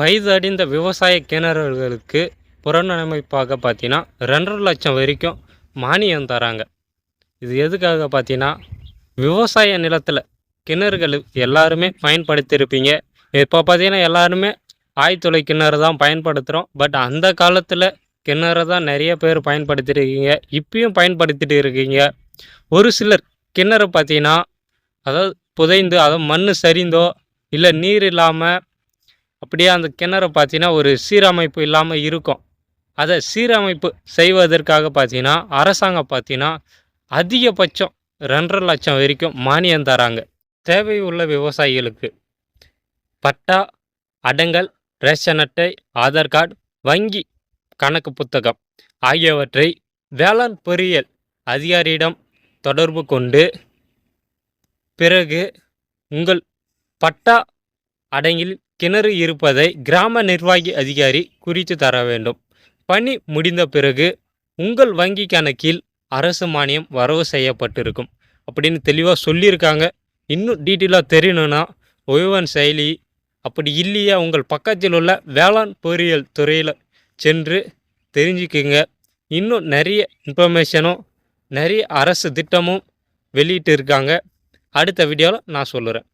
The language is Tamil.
பைதடிந்த விவசாய கிணறுகளுக்கு புறநமைப்பாக பார்த்தீங்கன்னா ரெண்டரை லட்சம் வரைக்கும் மானியம் தராங்க. இது எதுக்காக பார்த்தீங்கன்னா விவசாய நிலத்தில் கிணறுகள் எல்லாருமே பயன்படுத்தியிருப்பீங்க. இப்போ பார்த்தீங்கன்னா எல்லாருமே ஆய்த்துளை கிணறு தான் பயன்படுத்துகிறோம் பட் அந்த காலத்தில் கிணறு தான் நிறைய பேர் பயன்படுத்திருக்கீங்க இப்பயும் பயன்படுத்திட்டு இருக்கீங்க. ஒரு சிலர் கிணறு பார்த்தீங்கன்னா அதாவது புதைந்து அதாவது மண் சரிந்தோ இல்லை நீர் இல்லாமல் அப்படியே அந்த கிணறு பார்த்தீங்கன்னா ஒரு சீரமைப்பு இல்லாமல் இருக்கும். அதை சீரமைப்பு செய்வதற்காக பார்த்தீங்கன்னா அரசாங்கம் பார்த்தீங்கன்னா அதிகபட்சம் ரெண்டரை லட்சம் வரைக்கும் மானியம் தராங்க. தேவை உள்ள விவசாயிகளுக்கு பட்டா அடங்கல் ரேஷன் அட்டை ஆதார் கார்டு வங்கி கணக்கு புத்தகம் ஆகியவற்றை வேளாண் பொறியியல் அதிகாரியிடம் தொடர்பு கொண்டு பிறகு உங்கள் பட்டா அடங்கில் கிணறு இருப்பதை கிராம நிர்வாகி அதிகாரி குறித்து தர வேண்டும். பணி முடிந்த பிறகு உங்கள் வங்கி கணக்கில் அரசு மானியம் வரவு செய்யப்பட்டிருக்கும். அப்படின்னு தெளிவாக சொல்லியிருக்காங்க. இன்னும் டீட்டெயிலாக தெரியணும்னா ஒய்வன் செயலி அப்படி இல்லையா உங்கள் பக்கத்தில் உள்ள வேளாண் பொறியியல் துறையில் சென்று தெரிஞ்சுக்குங்க. இன்னும் நிறைய இன்ஃபர்மேஷனும் நிறைய அரசு திட்டமும் வெளியிட்டு இருக்காங்க. அடுத்த வீடியோவில் நான் சொல்லுறேன்.